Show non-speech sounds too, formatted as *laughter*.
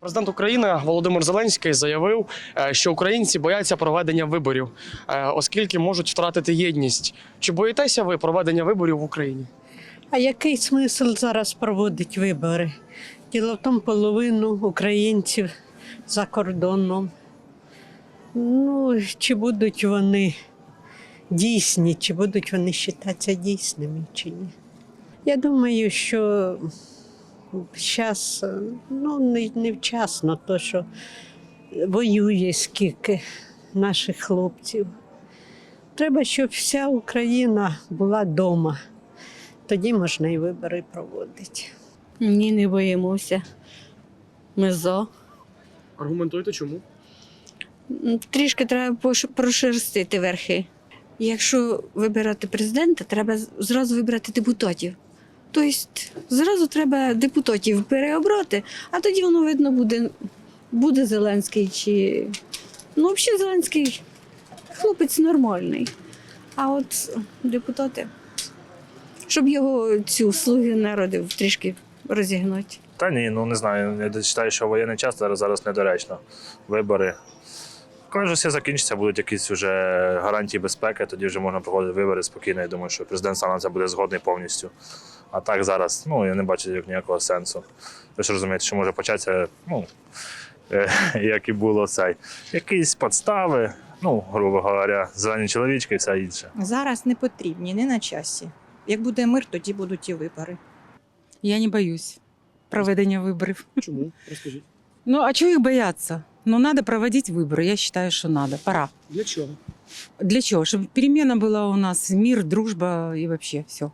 Президент України Володимир Зеленський заявив, е, що українці бояться проведення виборів, е, оскільки можуть втратити єдність. Чи боїтеся ви проведення виборів в Україні? А який смисл зараз проводити вибори? Діло в тому, половину українців за кордоном. Ну, чи будуть вони дійсні, чи будуть вони вважатися дійсними, чи ні? Я думаю, що зараз ну, не, невчасно, то що воює скільки наших хлопців. Треба, щоб вся Україна була вдома. Тоді можна і вибори проводити. Ні, не боїмося. Ми за. Аргументуйте, чому? Трішки треба прошерстити верхи. Якщо вибирати президента, треба зразу вибирати депутатів. Тобто зразу треба депутатів переобрати, а тоді воно видно буде, буде Зеленський чи. Ну, взагалі Зеленський хлопець нормальний. А от депутати, щоб його цю слуги народів трішки розігнати. Та ні, ну не знаю. Я вважаю, що воєнний час зараз, зараз недоречно. Вибори. Коли все закінчиться, будуть якісь вже гарантії безпеки, тоді вже можна проводити вибори спокійно. Я думаю, що президент сам на це буде згодний повністю. А так зараз, ну я не бачу ніякого сенсу. Ви ж розумієте, що може початися, ну, е, *laughs* як і було цей. Якісь подстави, ну, грубо говоря, зелені чоловічки і все інше. Зараз не потрібні, не на часі. Як буде мир, тоді будуть і вибори. Я не боюсь проведення виборів. Чому? Розкажіть. Ну, а чого їх бояться? Ну, надо проводить вибори. Я считаю, що надо. Пора. Для чого? Для чого? Щоб перемена була у нас, мир, дружба і вообще все.